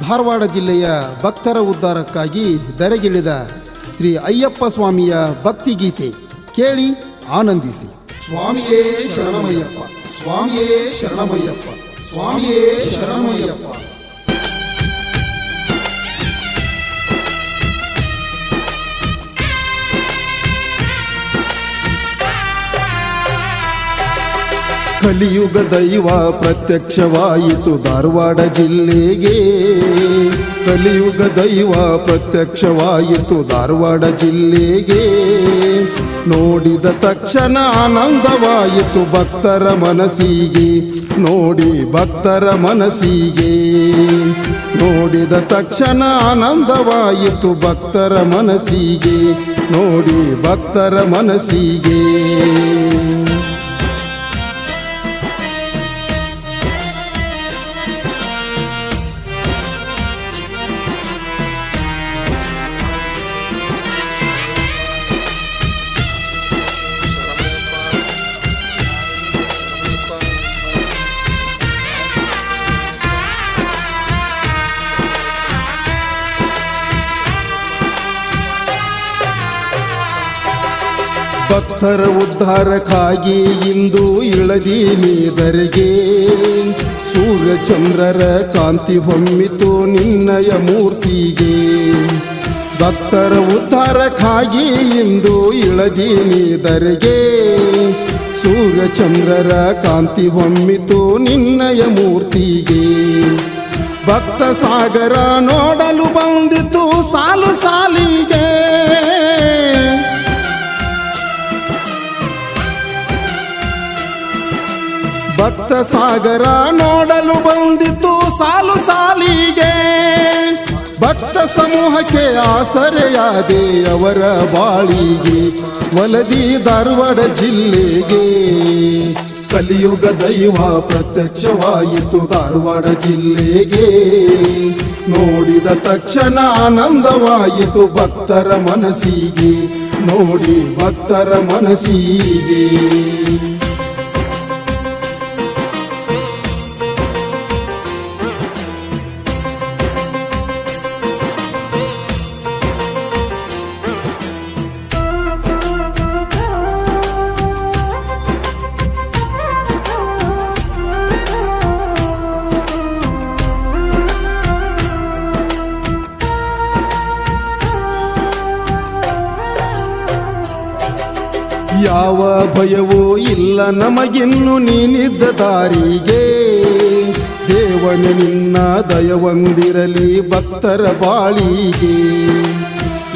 ಧಾರವಾಡ ಜಿಲ್ಲೆಯ ಭಕ್ತರ ಉದ್ಧಾರಕ್ಕಾಗಿ ಧರೆಗಿಳಿದ ಶ್ರೀ ಅಯ್ಯಪ್ಪ ಸ್ವಾಮಿಯ ಭಕ್ತಿಗೀತೆ ಕೇಳಿ ಆನಂದಿಸಿ. ಸ್ವಾಮಿಯೇ ಶರಣಮಯ್ಯಪ್ಪ ಸ್ವಾಮಿಯೇ ಶರಣಮಯ್ಯಪ್ಪ ಸ್ವಾಮಿಯೇ ಶರಣಮಯ್ಯಪ್ಪ. ಕಲಿಯುಗ ದೈವ ಪ್ರತ್ಯಕ್ಷವಾಯಿತು ಧಾರವಾಡ ಜಿಲ್ಲೆಗೆ. ಕಲಿಯುಗ ದೈವ ಪ್ರತ್ಯಕ್ಷವಾಯಿತು ಧಾರವಾಡ ಜಿಲ್ಲೆಗೆ. ನೋಡಿದ ತಕ್ಷಣ ಆನಂದವಾಯಿತು ಭಕ್ತರ ಮನಸ್ಸಿಗೆ. ನೋಡಿ ಭಕ್ತರ ಮನಸ್ಸಿಗೆ. ನೋಡಿದ ತಕ್ಷಣ ಆನಂದವಾಯಿತು ಭಕ್ತರ ಮನಸ್ಸಿಗೆ. ನೋಡಿ ಭಕ್ತರ ಮನಸ್ಸಿಗೆ. ಭಕ್ತರ ಉದ್ಧಾರಕ್ಕಾಗಿ ಇಂದು ಇಳದಿ ದರೆಗೆ ಸೂರ್ಯ ಚಂದ್ರರ ಕಾಂತಿ ಹೊಮ್ಮಿತು ನಿನ್ನಯ ಮೂರ್ತಿಗೆ. ಭಕ್ತರ ಉದ್ಧಾರಕ್ಕಾಗಿ ಇಂದು ಇಳದೀನಿ ದರೆಗೆ ಸೂರ್ಯ ಚಂದ್ರರ ಕಾಂತಿ ಹೊಮ್ಮಿತು ನಿನ್ನಯ ಮೂರ್ತಿಗೆ. ಭಕ್ತ ಸಾಗರ ನೋಡಲು ಬಂದಿತು ಸಾಲು ಸಾಲಿಗೆ. ಸಾಗರ ನೋಡಲು ಬಂದಿತು ಸಾಲು ಸಾಲಿಗೆ. ಭಕ್ತ ಸಮೂಹಕ್ಕೆ ಆಸರೆಯಾದೆ ಅವರ ಬಾಳಿಗೆ. ವಲದಿ ಧಾರವಾಡ ಜಿಲ್ಲೆಗೆ. ಕಲಿಯುಗ ದೈವ ಪ್ರತ್ಯಕ್ಷವಾಯಿತು ಧಾರವಾಡ ಜಿಲ್ಲೆಗೆ. ನೋಡಿದ ತಕ್ಷಣ ಆನಂದವಾಯಿತು ಭಕ್ತರ ಮನಸ್ಸಿಗೆ. ನೋಡಿ ಭಕ್ತರ ಮನಸ್ಸಿಗೆ. ಯಾವ ಭಯವೂ ಇಲ್ಲ ನಮಗಿನ್ನು ನೀನಿದ್ದ ದಾರಿಗೆ. ದೇವನು ನಿನ್ನ ದಯವೊಂದಿರಲಿ ಭಕ್ತರ ಬಾಳಿಗೆ.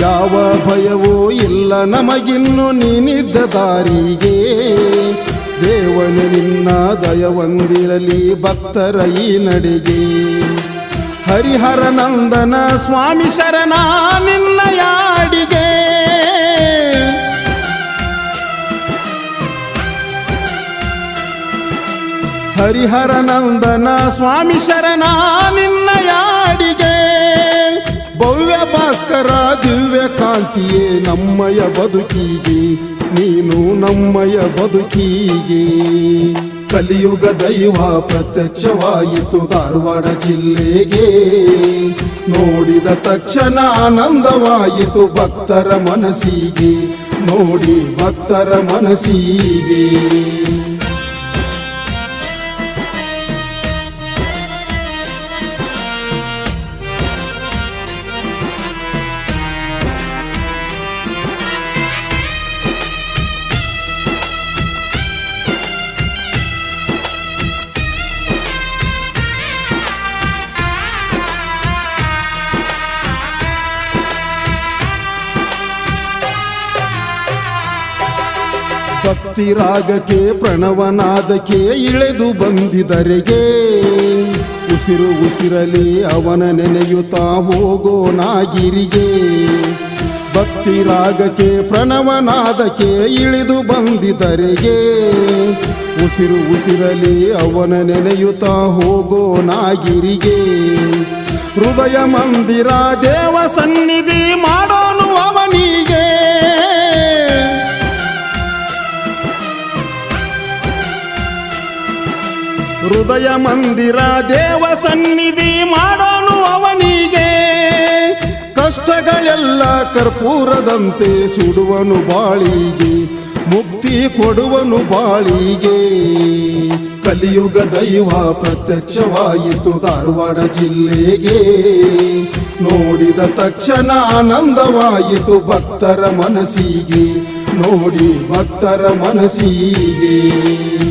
ಯಾವ ಭಯವೂ ಇಲ್ಲ ನಮಗಿನ್ನು ನೀನಿದ್ದ ದಾರಿಗೆ. ದೇವನು ನಿನ್ನ ದಯವೊಂದಿರಲಿ ಭಕ್ತರ ಈ ನಡಿಗೆ. ಹರಿಹರ ನಂದನ ಸ್ವಾಮಿ ಶರಣ ನಿನ್ನ ಯಾಡಿಗೆ. ಹರಿಹರ ನಂದನ ಸ್ವಾಮಿ ಶರಣ ನಿನ್ನ ಯಾಡಿಗೆ. ಭವ್ಯ ಭಾಸ್ಕರ ದಿವ್ಯ ಕಾಂತಿಯೇ ನಮ್ಮಯ ಬದುಕಿಗೆ, ನೀನು ನಮ್ಮಯ ಬದುಕಿಗೆ. ಕಲಿಯುಗ ದೈವ ಪ್ರತ್ಯಕ್ಷವಾಯಿತು ಧಾರವಾಡ ಜಿಲ್ಲೆಗೆ. ನೋಡಿದ ತಕ್ಷಣ ಆನಂದವಾಯಿತು ಭಕ್ತರ ಮನಸ್ಸಿಗೆ, ನೋಡಿ ಭಕ್ತರ ಮನಸ್ಸಿಗೆ. ಭಕ್ತಿ ರಾಗಕ್ಕೆ ಪ್ರಣವನಾದಕ್ಕೆ ಇಳೆದು ಬಂದಿದರೆಗೆ. ಉಸಿರು ಉಸಿರಲಿ ಅವನ ನೆನೆಯುತ್ತಾ ಹೋಗೋ ನಾಗಿರಿಗೆ. ಭಕ್ತಿ ರಾಗಕ್ಕೆ ಪ್ರಣವನಾದಕ್ಕೆ ಇಳಿದು ಬಂದಿದರೆಗೆ. ಉಸಿರು ಉಸಿರಲಿ ಅವನ ನೆನೆಯುತ್ತಾ ಹೋಗೋ ನಾಗಿರಿಗೆ. ಹೃದಯ ಮಂದಿರ ದೇವ ಸನ್ನಿಧಿ ಮಾಡೋನು ಹೃದಯ ಮಂದಿರ ದೇವ ಸನ್ನಿಧಿ ಮಾಡೋನು ಅವನಿಗೆ. ಕಷ್ಟಗಳೆಲ್ಲ ಕರ್ಪೂರದಂತೆ ಸುಡುವನು ಬಾಳಿಗೆ, ಮುಕ್ತಿ ಕೊಡುವನು ಬಾಳಿಗೆ. ಕಲಿಯುಗ ದೈವ ಪ್ರತ್ಯಕ್ಷವಾಯಿತು ಧಾರವಾಡ ಜಿಲ್ಲೆಗೆ. ನೋಡಿದ ತಕ್ಷಣ ಆನಂದವಾಯಿತು ಭಕ್ತರ ಮನಸ್ಸಿಗೆ. ನೋಡಿ ಭಕ್ತರ ಮನಸ್ಸಿಗೆ.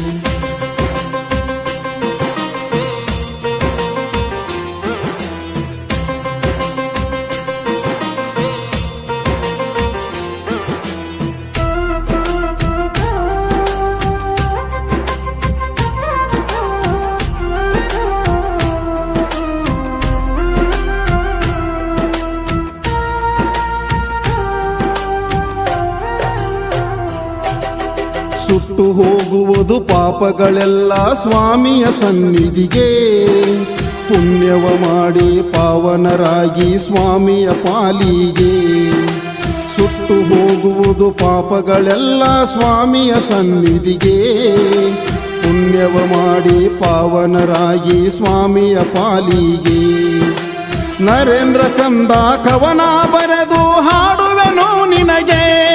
ಸುಟ್ಟು ಹೋಗುವುದು ಪಾಪಗಳೆಲ್ಲ ಸ್ವಾಮಿಯ ಸನ್ನಿಧಿಗೆ. ಪುಣ್ಯವ ಮಾಡಿ ಪಾವನರಾಗಿ ಸ್ವಾಮಿಯ ಪಾಲಿಗೆ. ಸುಟ್ಟು ಹೋಗುವುದು ಪಾಪಗಳೆಲ್ಲ ಸ್ವಾಮಿಯ ಸನ್ನಿಧಿಗೆ. ಪುಣ್ಯವ ಮಾಡಿ ಪಾವನರಾಗಿ ಸ್ವಾಮಿಯ ಪಾಲಿಗೆ. ನರೇಂದ್ರ ಕಂದ ಕವನ ಬರೆದು ಹಾಡುವೆನು ನಿನಗೆ.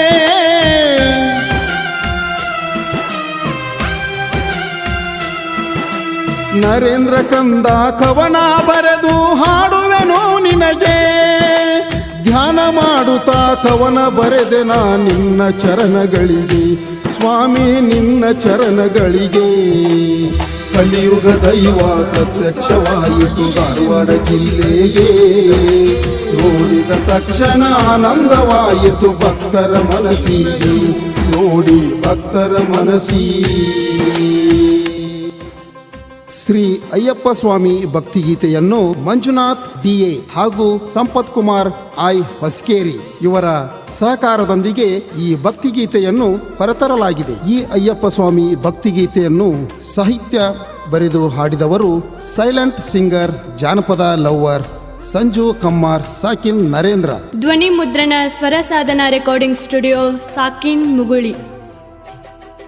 ನರೇಂದ್ರ ಕಂದ ಕವನ ಬರೆದು ಹಾಡುವೆನು ನಿನಗೆ. ಧ್ಯಾನ ಮಾಡುತ್ತಾ ಕವನ ಬರೆದೆ ನಾ ನಿನ್ನ ಚರಣಗಳಿಗೆ. ಸ್ವಾಮಿ, ನಿನ್ನ ಚರಣಗಳಿಗೆ. ಕಲಿಯುಗ ದೈವ ಪ್ರತ್ಯಕ್ಷವಾಯಿತು ಧಾರವಾಡ ಜಿಲ್ಲೆಗೆ. ನೋಡಿದ ತಕ್ಷಣ ಆನಂದವಾಯಿತು ಭಕ್ತರ ಮನಸ್ಸಿಗೆ. ನೋಡಿ ಭಕ್ತರ ಮನಸ್ಸಿಗೆ. ಶ್ರೀ ಅಯ್ಯಪ್ಪ ಸ್ವಾಮಿ ಭಕ್ತಿಗೀತೆಯನ್ನು ಮಂಜುನಾಥ್ ಡಿಎ ಹಾಗೂ ಸಂಪತ್ ಕುಮಾರ್, ಐ. ಹೊಸ್ಕೇರಿ ಇವರ ಸಹಕಾರದೊಂದಿಗೆ ಈ ಭಕ್ತಿಗೀತೆಯನ್ನು ಹೊರತರಲಾಗಿದೆ. ಈ ಅಯ್ಯಪ್ಪ ಸ್ವಾಮಿ ಭಕ್ತಿಗೀತೆಯನ್ನು ಸಾಹಿತ್ಯ ಬರೆದು ಹಾಡಿದವರು ಸೈಲೆಂಟ್ ಸಿಂಗರ್, ಜಾನಪದ ಲವರ್ ಸಂಜು ಕಮ್ಮಾರ್, ಸಾಕಿನ್ ನರೇಂದ್ರ. ಧ್ವನಿ ಮುದ್ರಣ ಸ್ವರ ಸಾಧನ ರೆಕಾರ್ಡಿಂಗ್ ಸ್ಟುಡಿಯೋ, ಸಾಕಿನ್ ಮುಗುಳಿ.